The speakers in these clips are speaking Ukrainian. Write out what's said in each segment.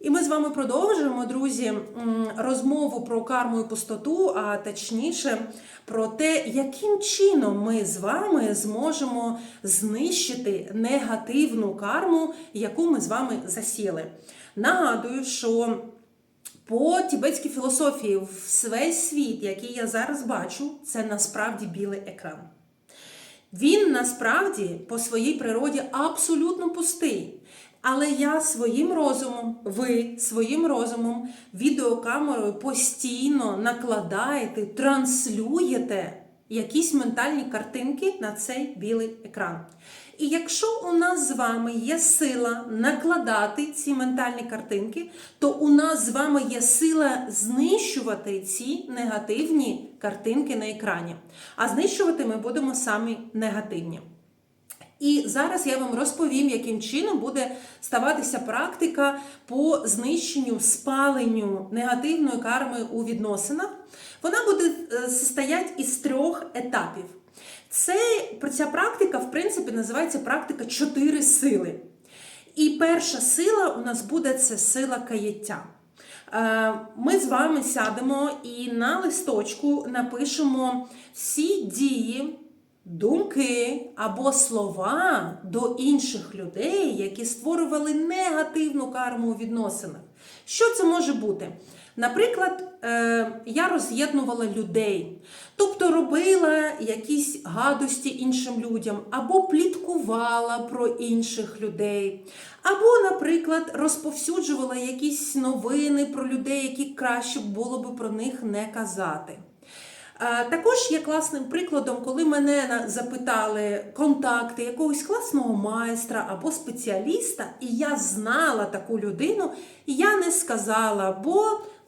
І ми з вами продовжуємо, друзі, розмову про карму і пустоту, а точніше про те, яким чином ми з вами зможемо знищити негативну карму, яку ми з вами засіли. Нагадую, що по тібетській філософії весь світ, який я зараз бачу, це насправді білий екран. Він насправді по своїй природі абсолютно пустий. Але я своїм розумом, ви своїм розумом, відеокамерою постійно накладаєте, транслюєте якісь ментальні картинки на цей білий екран. І якщо у нас з вами є сила накладати ці ментальні картинки, то у нас з вами є сила знищувати ці негативні картинки на екрані. А знищувати ми будемо самі негативні. І зараз я вам розповім, яким чином буде ставатися практика по знищенню, спаленню негативної карми у відносинах. Вона буде е, состоять із трьох етапів. Це, ця практика, в принципі, називається практика чотири сили. І перша сила у нас буде це сила каяття. Е, Ми з вами сядемо і на листочку напишемо всі дії, думки або слова до інших людей, які створювали негативну карму у відносинах. Що це може бути? Наприклад, е, я роз'єднувала людей, тобто робила якісь гадості іншим людям, або пліткувала про інших людей, або, наприклад, розповсюджувала якісь новини про людей, які краще було би про них не казати. Також є класним прикладом, коли мене запитали контакти якогось класного майстра або спеціаліста, і я знала таку людину, і я не сказала, бо,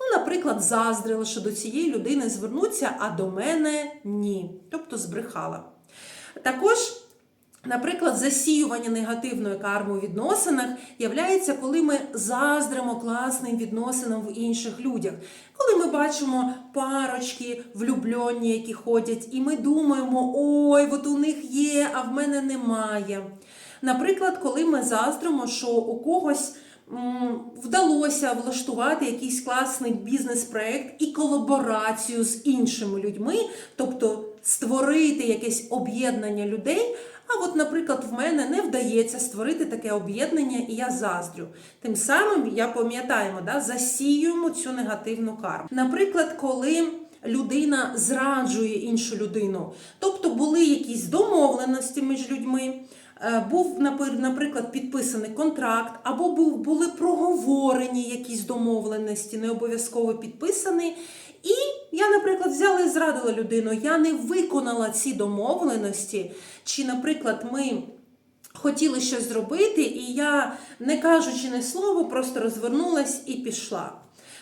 ну, наприклад, заздрила, що до цієї людини звернуться, а до мене ні. Тобто збрехала. Також Наприклад, засіювання негативної карми у відносинах являється, коли ми заздримо класним відносинам в інших людях. Коли ми бачимо парочки влюблені, які ходять, і ми думаємо, ой, от у них є, а в мене немає. Наприклад, коли ми заздримо, що у когось м, вдалося влаштувати якийсь класний бізнес-проект і колаборацію з іншими людьми, тобто створити якесь об'єднання людей. А от, наприклад, в мене не вдається створити таке об'єднання, і я заздрю. Тим самим, я пам'ятаємо, да, засіюємо цю негативну карму. Наприклад, коли людина зраджує іншу людину, тобто були якісь домовленості між людьми. е, Був, наприклад, підписаний контракт, або були проговорені якісь домовленості, не обов'язково підписані. І я, наприклад, взяла і зрадила людину. Я не виконала ці домовленості. Чи, наприклад, ми хотіли щось зробити, і я, не кажучи не слово, просто розвернулась і пішла.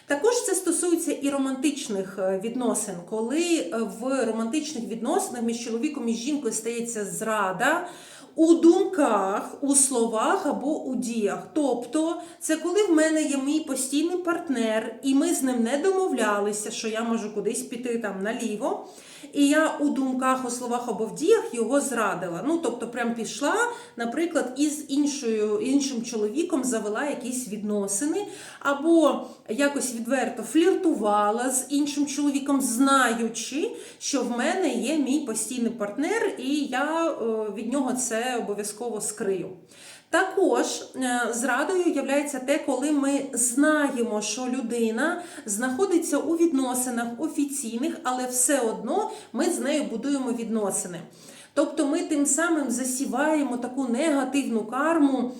Також це стосується і романтичних е, відносин, коли е, в романтичних відносинах між чоловіком і жінкою стається зрада. У думках, у словах або у діях. Тобто, це коли в мене є мій постійний партнер, і ми з ним не домовлялися, що я можу кудись піти там наліво. І я у думках, у словах або в діях його зрадила. Ну, тобто, прям пішла, наприклад, із іншою, іншим чоловіком завела якісь відносини, або якось відверто фліртувала з іншим чоловіком, знаючи, що в мене є мій постійний партнер, і я е, від нього це обов'язково скрию. Також е, зрадою є те, коли ми знаємо, що людина знаходиться у відносинах офіційних, але все одно ми з нею будуємо відносини. Тобто ми тим самим засіваємо таку негативну карму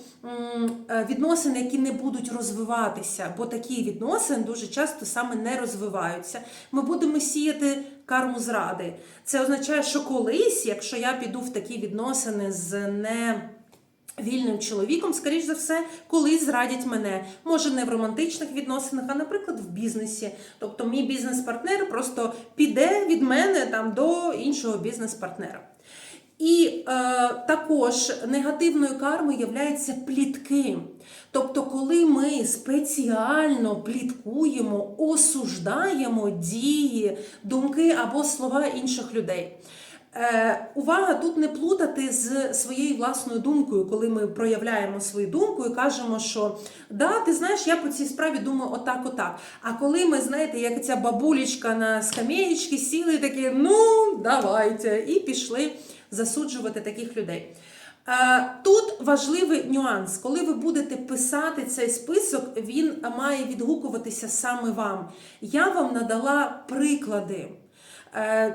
е, відносин, які не будуть розвиватися, бо такі відносини дуже часто саме не розвиваються. Ми будемо сіяти карму зради. Це означає, що колись, якщо я піду в такі відносини з не Вільним чоловіком, скоріш за все, колись зрадять мене. Може, не в романтичних відносинах, а, наприклад, в бізнесі. Тобто, мій бізнес-партнер просто піде від мене там до іншого бізнес-партнера. І е, також негативною кармою являються плітки. Тобто, коли ми спеціально пліткуємо, осуждаємо дії, думки або слова інших людей. Е, увага тут не плутати з своєю власною думкою, коли ми проявляємо свою думку і кажемо, що да, ти знаєш, я по цій справі думаю отак, отак. А коли ми, знаєте, як ця бабулечка на скам'єчці сіли, такі, ну, давайте, і пішли засуджувати таких людей. Е, Тут важливий нюанс. Коли ви будете писати цей список, він має відгукуватися саме вам. Я вам надала приклади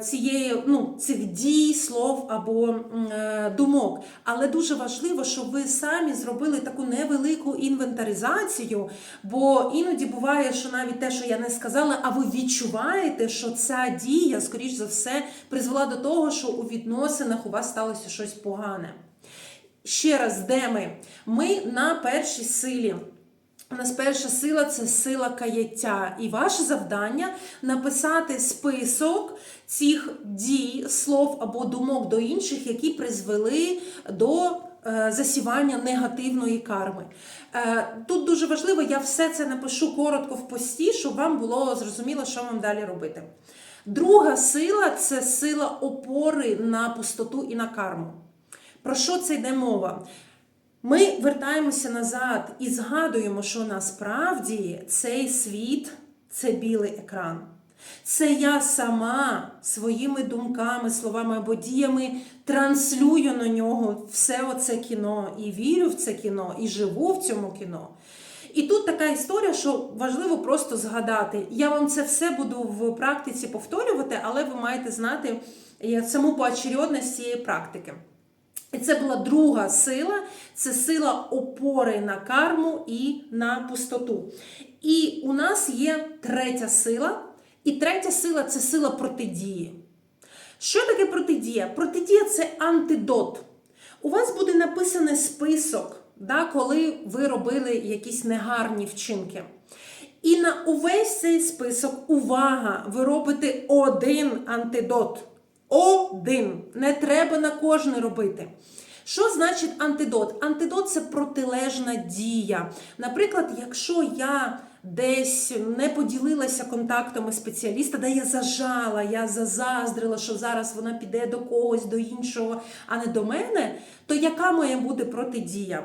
цієї, ну, цих дій, слов або е, думок. Але дуже важливо, щоб ви самі зробили таку невелику інвентаризацію, бо іноді буває, що навіть те, що я не сказала, а ви відчуваєте, що ця дія, скоріш за все, призвела до того, що у відносинах у вас сталося щось погане. Ще раз, де ми? Ми на першій силі. У нас перша сила це сила каяття. І ваше завдання написати список цих дій, слов або думок до інших, які призвели до е, засівання негативної карми. Е, Тут дуже важливо, я все це напишу коротко в пості, щоб вам було зрозуміло, що вам далі робити. Друга сила це сила опори на пустоту і на карму. Про що це йде мова? Ми вертаємося назад і згадуємо, що насправді цей світ це білий екран. Це я сама своїми думками, словами або діями транслюю на нього все оце кіно і вірю в це кіно, і живу в цьому кіно. І тут така історія, що важливо просто згадати. Я вам це все буду в практиці повторювати, але ви маєте знати е, саму поочередність цієї практики. І це була друга сила, це сила опори на карму і на пустоту. І у нас є третя сила, і третя сила це сила протидії. Що таке протидія? Протидія це антидот. У вас буде написаний список, да, коли ви робили якісь негарні вчинки. І на увесь цей список, увага, ви робите один антидот. Один. Не треба на кожний робити. Що значить антидот? Антидот це протилежна дія. Наприклад, якщо я десь не поділилася контактами спеціаліста, де я зажала, я зазаздрила, що зараз вона піде до когось, до іншого, а не до мене, то яка має бути протидія?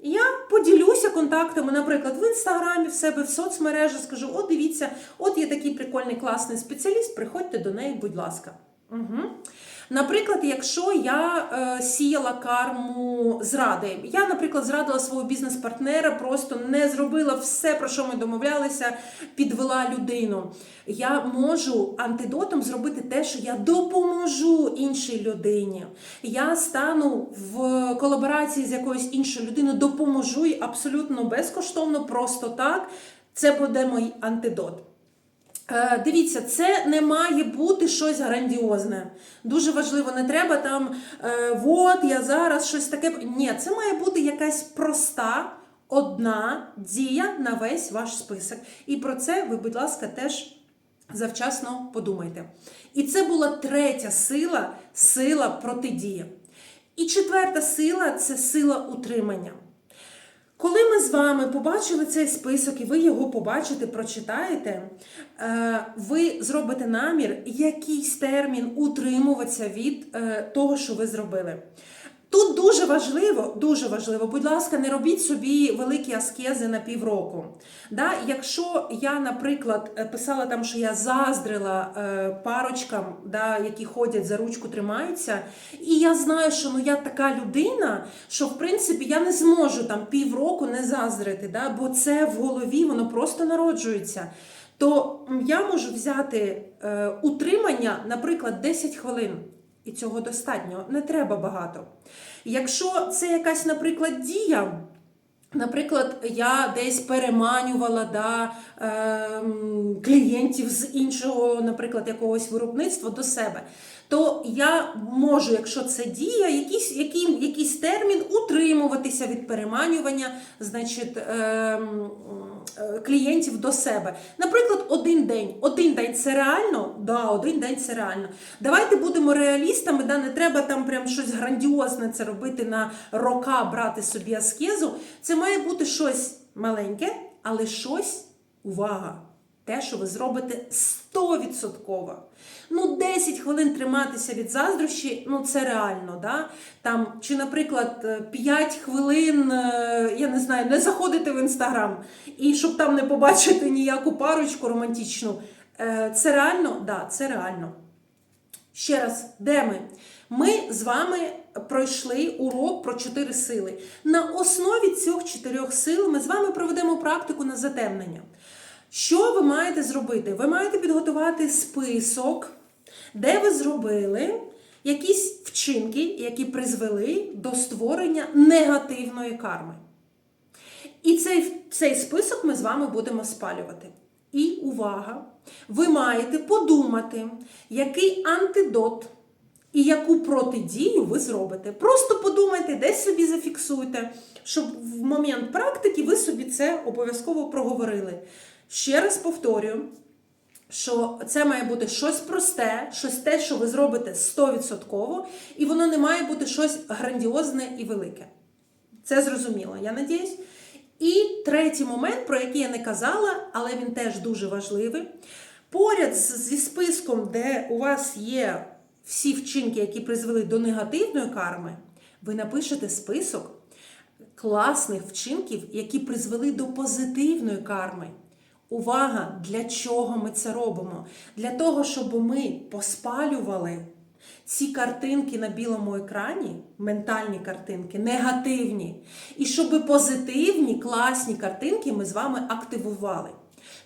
Я поділюся контактами, наприклад, в інстаграмі в себе в соцмережі, скажу: от дивіться, от є такий прикольний класний спеціаліст, приходьте до неї, будь ласка. Угу. Наприклад, якщо я е, сіяла карму зради, я, наприклад, зрадила свого бізнес-партнера, просто не зробила все, про що ми домовлялися, підвела людину. Я можу антидотом зробити те, що я допоможу іншій людині. Я стану в колаборації з якоюсь іншою людиною, допоможу їй абсолютно безкоштовно, просто так. Це буде мій антидот. Е, Дивіться, це не має бути щось грандіозне. Дуже важливо, не треба там, е, от я зараз щось таке. Ні, це має бути якась проста, одна дія на весь ваш список. І про це ви, будь ласка, теж завчасно подумайте. І це була третя сила сила протидії. І четверта сила це сила утримання. Коли ми з вами побачили цей список, і ви його побачите, прочитаєте, е, ви зробите намір якийсь термін утримуватися від е, того, що ви зробили. Тут дуже важливо, дуже важливо, будь ласка, не робіть собі великі аскези на півроку. Да? Якщо я, наприклад, е, писала там, що я заздрила е, парочкам, да, які ходять за ручку, тримаються, і я знаю, що ну я така людина, що в принципі я не зможу там півроку не заздрити, да? бо це в голові, воно просто народжується. То я можу взяти е, утримання, наприклад, 10 хвилин. І цього достатньо, не треба багато. Якщо це якась, наприклад, дія, наприклад, я десь переманювала да, е, клієнтів з іншого, наприклад, якогось виробництва до себе, то я можу, якщо це дія, якийсь, який, якийсь термін утримуватися від переманювання, значить. Е, е, клієнтів до себе. Наприклад, один день. Один день це реально? Да, один день це реально. Давайте будемо реалістами, да, не треба там прям щось грандіозне це робити на рока, брати собі аскезу. Це має бути щось маленьке, але щось, увага, те, що ви зробите 100%. Ну, 10 хвилин триматися від заздрощі, ну це реально. Да? Там, чи, наприклад, е, 5 хвилин, е, я не знаю, не заходити в інстаграм, і щоб там не побачити ніяку парочку романтичну. Е, Це реально? Да, це реально. Ще раз, де ми? Ми з вами пройшли урок про чотири сили. На основі цих чотирьох сил ми з вами проведемо практику на затемнення. Що ви маєте зробити? Ви маєте підготувати список, де ви зробили якісь вчинки, які призвели до створення негативної карми. І цей, цей список ми з вами будемо спалювати. І увага! Ви маєте подумати, який антидот і яку протидію ви зробите. Просто подумайте, десь собі зафіксуйте, щоб в момент практики ви собі це обов'язково проговорили. Ще раз повторюю, що це має бути щось просте, щось те, що ви зробите 100%, і воно не має бути щось грандіозне і велике. Це зрозуміло, я надіюсь. І третій момент, про який я не казала, але він теж дуже важливий. Поряд зі списком, де у вас є всі вчинки, які призвели до негативної карми, ви напишете список класних вчинків, які призвели до позитивної карми. Увага! Для чого ми це робимо? Для того, щоб ми поспалювали ці картинки на білому екрані, ментальні картинки, негативні, і щоб позитивні, класні картинки ми з вами активували.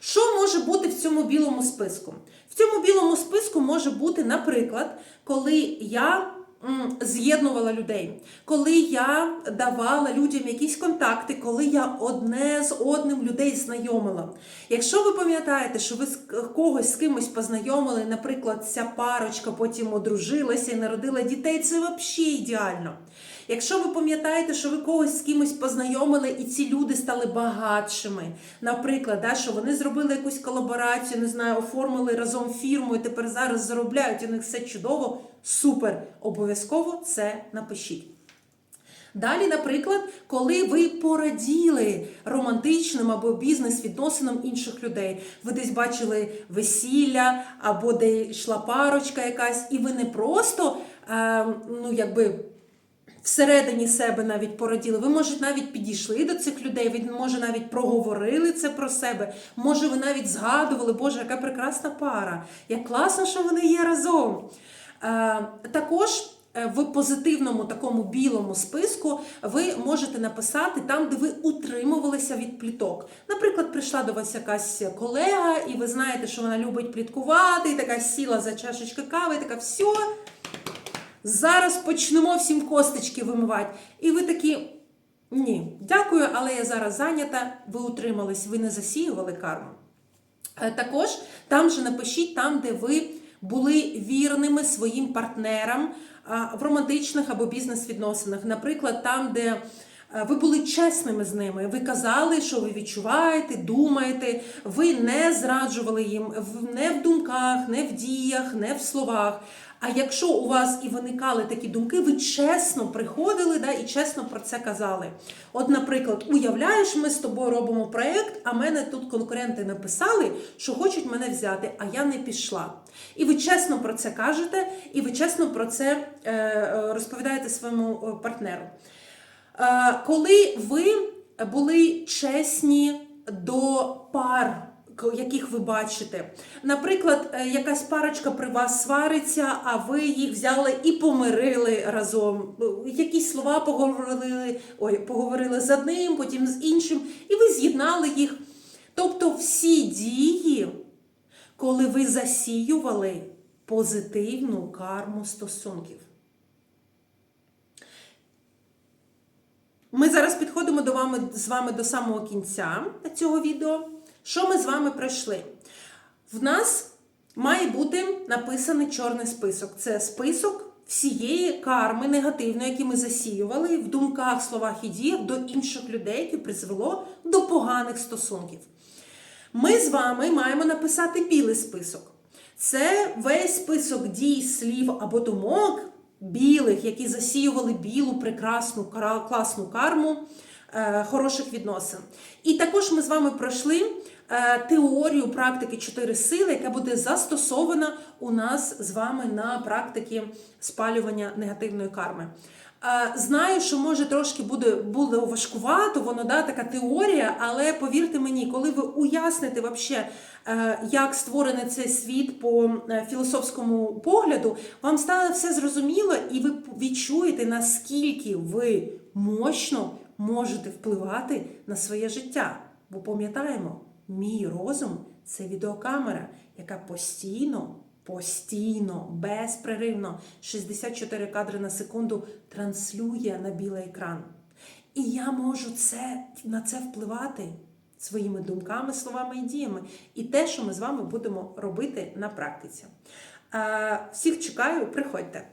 Що може бути в цьому білому списку? В цьому білому списку може бути, наприклад, коли я з'єднувала людей, коли я давала людям якісь контакти, коли я одне з одним людей знайомила. Якщо ви пам'ятаєте, що ви з когось з кимось познайомили, наприклад, ця парочка потім одружилася і народила дітей, це взагалі ідеально. Якщо ви пам'ятаєте, що ви когось з кимось познайомили, і ці люди стали багатшими, наприклад, да, що вони зробили якусь колаборацію, не знаю, оформили разом фірму і тепер зараз заробляють, у них все чудово, супер. Обов'язково це напишіть. Далі, наприклад, коли ви пораділи романтичним або бізнес-відносинам інших людей, ви десь бачили весілля або де йшла парочка якась, і ви не просто е, ну, якби. Всередині себе навіть пораділи. Ви, може, навіть підійшли до цих людей, ви, може, навіть проговорили це про себе. Може, ви навіть згадували, Боже, яка прекрасна пара, як класно, що вони є разом. Е, також е, в позитивному такому білому списку ви можете написати там, де ви утримувалися від пліток. Наприклад, прийшла до вас якась колега, і ви знаєте, що вона любить пліткувати, і така сіла за чашечкою кави, і така все. Зараз почнемо всім косточки вимивати. І ви такі. Ні, дякую, але я зараз зайнята. Ви утримались, ви не засіювали карму. Е, Також там же напишіть там, де ви були вірними своїм партнерам в романтичних або бізнес-відносинах. Наприклад, там, де е, ви були чесними з ними, ви казали, що ви відчуваєте, думаєте, ви не зраджували їм не в думках, не в діях, не в словах. А якщо у вас і виникали такі думки, ви чесно приходили да, і чесно про це казали. От, наприклад, уявляєш, ми з тобою робимо проєкт, а мене тут конкуренти написали, що хочуть мене взяти, а я не пішла. І ви чесно про це кажете, і ви чесно про це е, е, розповідаєте своєму е, партнеру. Коли ви були чесні до пар, яких ви бачите, наприклад, е, якась парочка при вас свариться, а ви їх взяли і помирили разом. Ну, Якісь слова поговорили, ой, поговорили з одним, потім з іншим, і ви з'єднали їх. Тобто всі дії, коли ви засіювали позитивну карму стосунків. Ми зараз підходимо до вами, з вами до самого кінця цього відео. Що ми з вами пройшли? В нас має бути написаний чорний список. Це список всієї карми негативної, які ми засіювали в думках, словах і діях до інших людей, яке призвело до поганих стосунків. Ми з вами маємо написати білий список. Це весь список дій, слів або думок білих, які засіювали білу, прекрасну, класну карму е, хороших відносин. І також ми з вами пройшли теорію практики чотири сили, яка буде застосована у нас з вами на практиці спалювання негативної карми. Е, Знаю, що може трошки буде, буде важкувато, воно да, така теорія, але повірте мені, коли ви уясните вообще, е, як створений цей світ по е, філософському погляду, вам стане все зрозуміло, і ви відчуєте, наскільки ви мощно можете впливати на своє життя. Бо пам'ятаємо, мій розум це відеокамера, яка постійно, постійно, безперервно 64 кадри на секунду транслює на білий екран. І я можу це, на це впливати своїми думками, словами і діями. І те, що ми з вами будемо робити на практиці. Е, Всіх чекаю, приходьте.